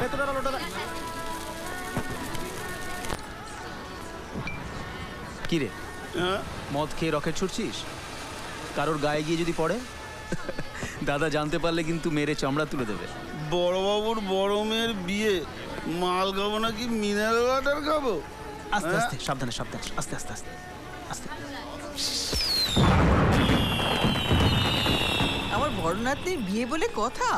ভেতরে আলোটা কি রে? হ্যাঁ? মদ খেয়ে রকেট ছুটছিস? কারোর গায়ে গিয়ে যদি পড়ে? দাদা জানতে পারলে কিন্তু মেরে চামড়া তুলে দেবে। বড়বাবুর বড় মেয়ের বিয়ে। মাল খাব নাকি মিনারেল ওয়াটার খাব? আস্তে হ্যাঁ? আস্তে সাবধানে সাবধানে আস্তে আস্তে আস্তে আস্তে। আমার বড়নাতনির বিয়ে বলে কথা?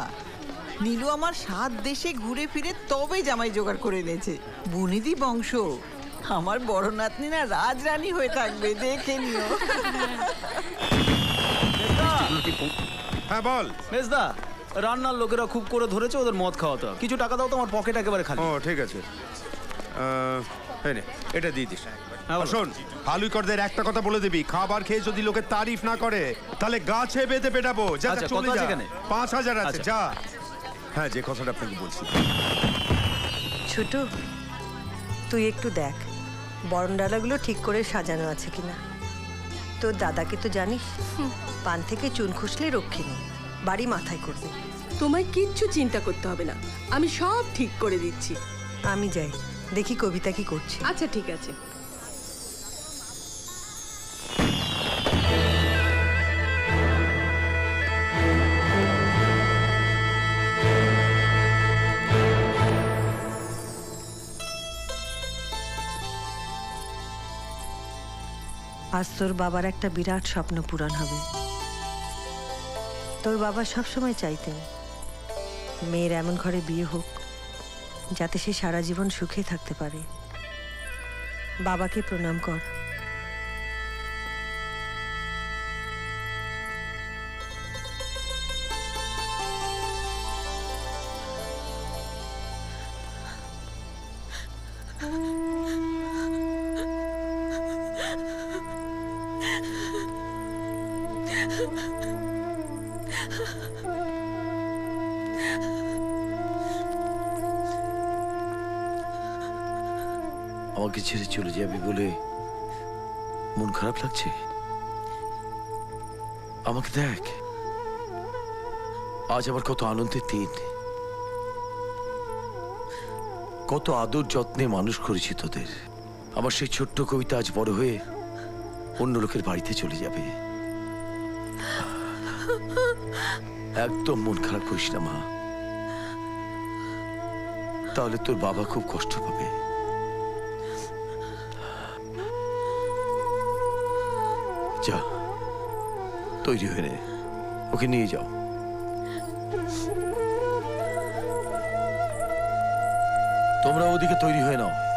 নীলু আমার সাত দেশে ঘুরে ফিরে তবে জামাই জোগাড় করে এনেছে। বুনিদি বংশ। আমার বড় নাতনি না রাজরানী হয়ে থাকবে দেখে নিও। হ্যাঁ বল। মেজদা রান্নার লোকেরা খুব করে ধরেছে ওদের মদ খাওয়াতে হবে। কিছু টাকা দাও তো আমার পকেট একেবারে খালি। ও ঠিক আছে। আহ, এই নে, এটা দিয়ে দিস। হ্যাঁ, বলো। শোন হালুইকরদের একটা কথা বলে দিবি খাবার খেয়ে যদি লোকে তারিফ না করে তাহলে গাছে বেঁধে পেটাবো। যা যা, আচ্ছা, চলে কত আছে যা। এখানে? পাঁচ হাজার আছে আচ্ছা। যা। হ্যাঁ যে কথাটা আপনাকে বলছি ছোট তুই একটু দেখ বরণডালাগুলো ঠিক করে সাজানো আছে কিনা। তোর দাদাকে তো জানিস পান থেকে চুন খুসলে রক্ষে নেই বাড়ি মাথায় করবে। তোমায় কিচ্ছু চিন্তা করতে হবে না আমি সব ঠিক করে দিচ্ছি। আমি যাই দেখি কবিতা কি করছে। আচ্ছা ঠিক আছে। আজ তোর বাবার একটা বিরাট স্বপ্ন পূরণ হবে। তোর বাবা সবসময় চাইতেন, মেয়ের এমন ঘরে বিয়ে হোক, যাতে সে সারা জীবন সুখে থাকতে পারে। বাবাকে প্রণাম কর। আমাকে ছেড়ে চলে যাবি বলে মন খারাপ লাগছে? আমাকে দেখ। আজ আবার কত আনন্দের দিন। কত আদর যত্নে মানুষ করেছি তোদের। আমার সেই ছোট্ট কবিতা আজ বড় হয়ে অন্য লোকের বাড়িতে চলে যাবে। একদম মন খারাপ করিস না, মা। তাহলে তোর বাবা খুব কষ্ট পাবে। যা। তৈরি হয়ে নে। ওকে নিয়ে যাও। তোমরা ওদিকে তৈরি হয়ে নাও।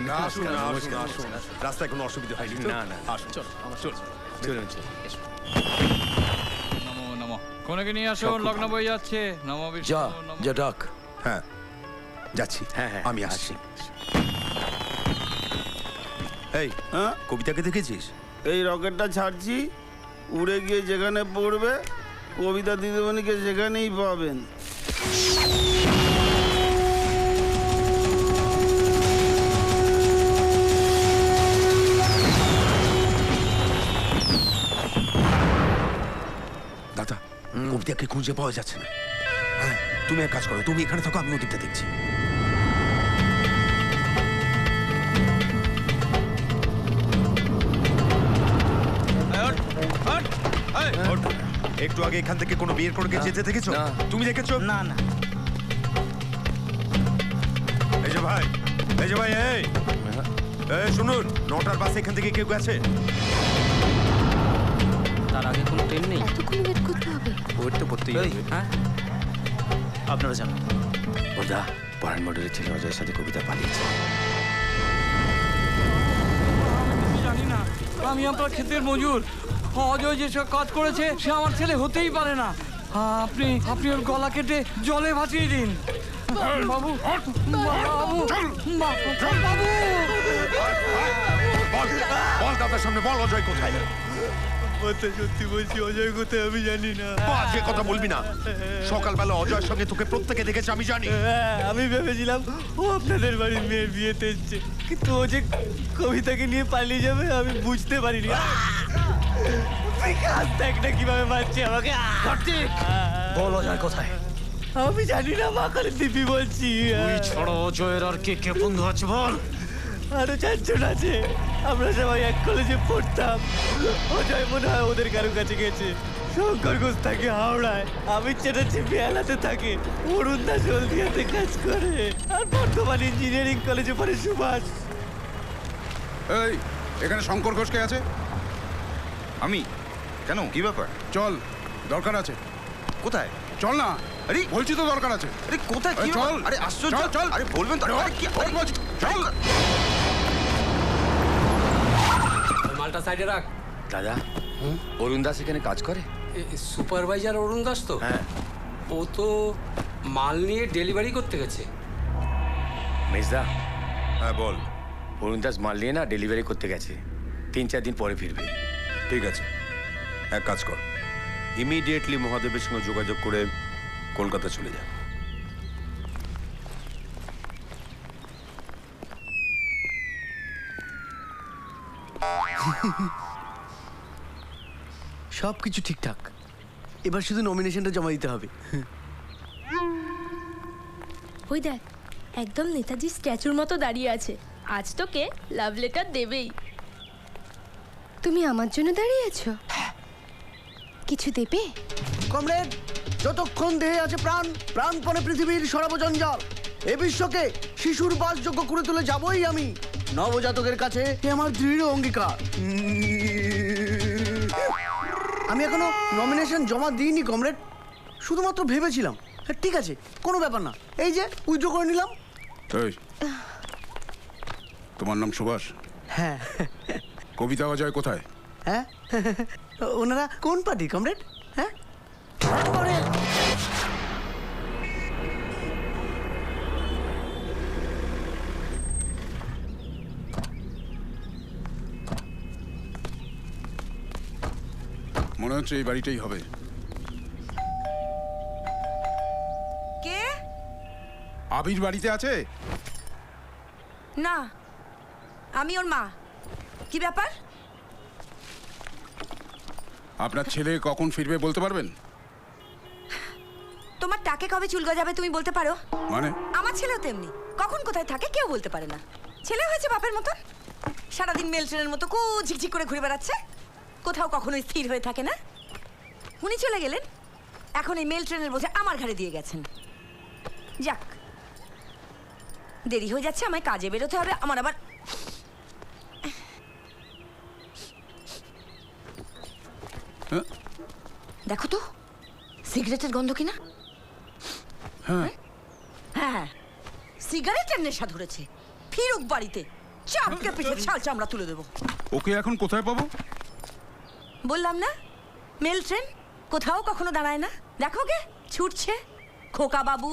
না আসুন না আসুন আসুন রাস্তায় কোনো অসুবিধা হয়নি না না আসুন চল চলুন নমো নমো। কোনকে নিয়ে আসুন? লগ্ন বই যাচ্ছে। নমো যা যা ডাক। হ্যাঁ যাচ্ছি। হ্যাঁ হ্যাঁ আমি আসছি। এই হ্যাঁ? কবিতাকে দেখেছিস? এই রকেটটা ছাড়ছি উড়ে গিয়ে যেখানে পড়বে কবিতা দিদিমণিকে সেখানেই পাবেন। কবিতাকে খুঁজে পাওয়া যাচ্ছে না। হ্যাঁ তুমি এক কাজ করো তুমি এখানে থাকো আমি ওদিকটা দেখছি। একটু আগে এখান থেকে কোনো বিয়ের করে যেতে দেখেছ? তুমি দেখেছ? না না। এই যে ভাই এই যে ভাই এই। এই শুনুন নটার বাসে এখান থেকে কেউ গেছে? হবে তো হবে হ্যাঁ? আপনারা জানেন ওদা পরাণ মডেলের ছেলে অজয়ের সাথে কবিতা পালিয়েছে। আমি জানি না। আমি আপনার ক্ষেতের মজুর। অজয় যেসব কাজ করেছে সে আমার ছেলে হতেই পারে না। আপনি আপনি ওর গলা কেটে জলে ভাসিয়ে দিন। বাবু বাবু বাবু বল বল দাদার সামনে বল অজয় কোথায়? সত্যি বলছি অজয় কোথায় আমি জানি না। আজকে কথা বলবি না। সকালবেলা অজয়ের সঙ্গে তোকে প্রত্যেকে দেখেছে আমি জানি। হ্যাঁ, আমি ভেবেছিলাম ও আপনাদের বাড়ির মেয়ের বিয়েতে এসছে। কিন্তু ও যে কবিতাকে নিয়ে পালিয়ে যাবে আমি বুঝতে পারিনি। বিকাশ দেখ না কীভাবে মারছে আমাকে। বল অজয় কোথায়? আমি জানি না মা কালী দিবি বলছি। ছড়ো অজয়ের আর কে কে বন্ধু আছে বল? আরও চারজন আছে। আমরা সবাই এক কলেজে পড়তাম। অজয় মনে হয় ওদের কারও কাছে গেছে। শঙ্কর ঘোষ থাকে হাওড়ায়। আমি চ্যাটার্জি বেহালাতে থাকে। অরুণ দাস হলদিয়াতে কাজ করে। আর বর্ধমান ইঞ্জিনিয়ারিং কলেজে পড়ে সুভাষ। এই এখানে শঙ্কর ঘোষ কে আছে? আমি? কেন? কি ব্যাপার? চল দরকার আছে। কোথায়? চল না। আরে বলছি তো দরকার আছে। আরে কোথায়? এই চল আরে আশ্চর্য। চল চল। আরে বলবেন তো। আরে কি চল বলছি, চল। মালটা সাইডে রাখ। দাদা অরুণ দাস এখানে কাজ করে? সুপারভাইজার অরুণ দাস তো? হ্যাঁ। ও তো মাল নিয়ে ডেলিভারি করতে গেছে। মেজদা। হ্যাঁ বল। অরুণ দাস মাল নিয়ে না ডেলিভারি করতে গেছে। তিন চার দিন পরে ফিরবে। ঠিক আছে। এক কাজ কর। ইমিডিয়েটলি মহাদেবের সঙ্গে যোগাযোগ করে কলকাতা চলে যা সব কিছু ঠিকঠাক। এবার শুধু নমিনেশনটা জমা দিতে হবে। ওই দেখ একদম নেতাজি স্ট্যাচুর মতো দাঁড়িয়ে আছে। আজ তোকে লাভ লেটার দেবেই। তুমি আমার জন্য দাঁড়িয়ে আছো? কিছু দেবে? কমরেড! যতক্ষণ দেহে আছে প্রাণ প্রাণপণে পৃথিবীর সর্বজঞ্জাল। এ বিশ্বকে শিশুর বাসযোগ্য করে তুলে যাবই আমি। নবজাতকের কাছে এ আমার দৃঢ় অঙ্গীকার। আমি এখনও নমিনেশন জমা দিইনি কমরেড। শুধুমাত্র ভেবেছিলাম। হ্যাঁ, ঠিক আছে কোনো ব্যাপার না। এই যে উইথড্র করে নিলাম। তোমার নাম সুভাষ? হ্যাঁ। কবিতা অজয় কোথায়? হ্যাঁ? ওনারা কোন পার্টি কমরেড? হ্যাঁ? মনে হচ্ছে এই বাড়িটাই হবে। কে? আবির বাড়িতে আছে? না আমি ওর মা। কি ব্যাপার? আপনার ছেলে কখন ফিরবে বলতে পারবেন? তোমার টাকে কবে চুল গজাবে তুমি বলতে পারো? মানে? আমার ছেলেও তেমনি। কখন কোথায় থাকে কেউ বলতে পারে না। ছেলে হয়েছে বাপের মতন। সারাদিন মেল ট্রেনের মতো কু ঝিকঝিক করে ঘুরে বেড়াচ্ছে। কোথাও কখনোই স্থির হয়ে থাকে না। উনি চলে গেলেন। এখন এই মেল ট্রেনের বোঝা আমার ঘাড়ে দিয়ে গেছেন। যাক দেরি হয়ে যাচ্ছে আমায় কাজে বেরোতে হবে। আমার আবার হ্যাঁ? দেখো তো সিগারেটের গন্ধ কিনা? হ্যাঁ। হ্যাঁ সিগারেটের নেশা ধরেছে। ফিরুক বাড়িতে। চাপকে পিঠে ছাল চামড়া তুলে দেবো। ওকে এখন কোথায় পাবো? বললাম না? মেল ট্রেন কোথাও কখনো দাঁড়ায় না? দেখো গে ছুটছে। খোকা বাবু।